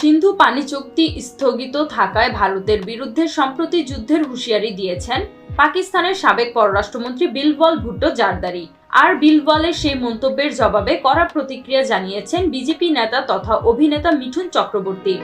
সিন্ধু পানি চুক্তি স্থগিত থাকায় ভারতের বিরুদ্ধে সম্প্রতি যুদ্ধের হুঁশিয়ারি দিয়েছেন পাকিস্তানের সাবেক পররাষ্ট্রমন্ত্রী বিলবল ভুট্টো জারদারি। আর বিলবলের সেই মন্তব্যের জবাবে কড়া প্রতিক্রিয়া জানিয়েছেন বিজেপি নেতা তথা অভিনেতা মিঠুন চক্রবর্তী।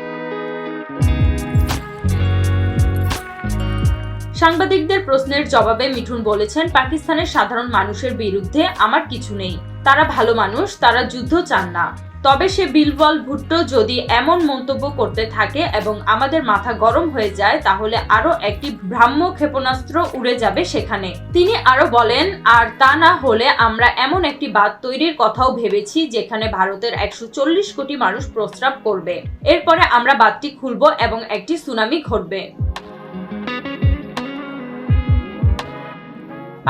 সাংবাদিকদের প্রশ্নের জবাবে মিঠুন বলেছেন, পাকিস্তানের সাধারণ মানুষের বিরুদ্ধে আমার কিছু নেই। তারা ভালো মানুষ, তারা যুদ্ধ চান না। তবে সে বিলবল ভুট্টো যদি এমন মন্তব্য করতে থাকে এবং আমাদের মাথা গরম হয়ে যায়, তাহলে আরও একটি ভ্রাম্য ক্ষেপণাস্ত্র উড়ে যাবে সেখানে। তিনি আরও বলেন, আর তা না হলে আমরা এমন একটি বাঁধ তৈরির কথাও ভেবেছি, যেখানে ভারতের একশো চল্লিশ কোটি মানুষ প্রস্রাব করবে। এরপরে আমরা বাঁধটি খুলব এবং একটি সুনামি ঘটবে।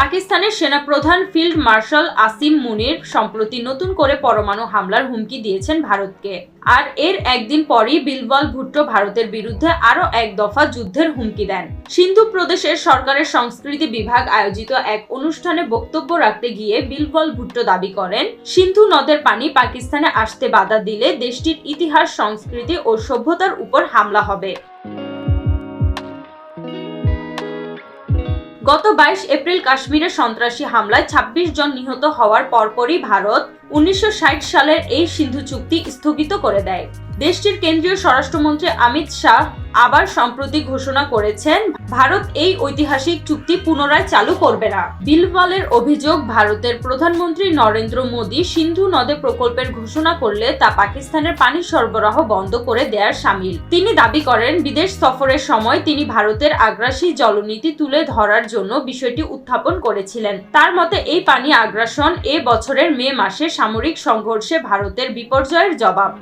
পাকিস্তানের সেনাপ্রধান ফিল্ড মার্শাল আসিম মুনির সম্প্রতি নতুন করে পরমাণু হামলার হুমকি দিয়েছেন ভারতকে। আর এর একদিন পরই বিলবল ভুট্টো ভারতের বিরুদ্ধে আরও এক দফা যুদ্ধের হুমকি দেন। সিন্ধু প্রদেশের সরকারের সংস্কৃতি বিভাগ আয়োজিত এক অনুষ্ঠানে বক্তব্য রাখতে গিয়ে বিলবল ভুট্টো দাবি করেন, সিন্ধু নদের পানি পাকিস্তানে আসতে বাধা দিলে দেশটির ইতিহাস, সংস্কৃতি ও সভ্যতার উপর হামলা হবে। গত বাইশ এপ্রিল কাশ্মীরে সন্ত্রাসী হামলায় ২৬ জন নিহত হওয়ার পরপরই ভারত উনিশশো ষাট সালের এই সিন্ধু চুক্তি স্থগিত করে দেয়। দেশটির কেন্দ্রীয় স্বরাষ্ট্রমন্ত্রী অমিত শাহ আবার সম্প্রতি ঘোষণা করেছেন, ভারত এই ঐতিহাসিক চুক্তি পুনরায় চালু করবে না। বিলওয়ালের অভিযোগ, ভারতের প্রধানমন্ত্রী নরেন্দ্র মোদী সিন্ধু নদে প্রকল্পের ঘোষণা করলে তা পাকিস্তানের পানি সরবরাহ বন্ধ করে দেয়ার সামিল। তিনি দাবি করেন, বিদেশ সফরের সময় তিনি ভারতের আগ্রাসী জলনীতি তুলে ধরার জন্য বিষয়টি উত্থাপন করেছিলেন। তার মতে, এই পানি আগ্রাসন এ বছরের মে মাসে সামরিক সংঘর্ষে ভারতের বিপর্যয়ের জবাব।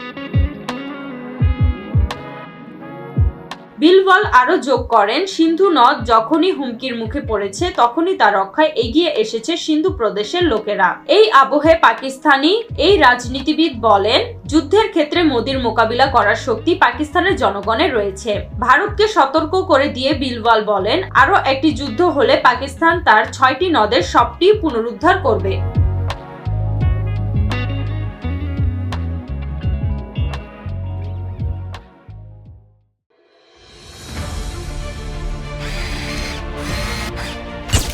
বিলওয়াল আরও যোগ করেন, সিন্ধু নদ যখনই হুমকির মুখে পড়েছে, তখনই তা রক্ষায় এগিয়ে এসেছে সিন্ধু প্রদেশের লোকেরা। এই আবহে পাকিস্তানি, এই রাজনীতিবিদ বলেন, যুদ্ধের ক্ষেত্রে মোদির মোকাবিলা করার শক্তি পাকিস্তানের জনগণের রয়েছে। ভারতকে সতর্ক করে দিয়ে বিলওয়াল বলেন, আরও একটি যুদ্ধ হলে পাকিস্তান তার ছয়টি নদের সবটি পুনরুদ্ধার করবে।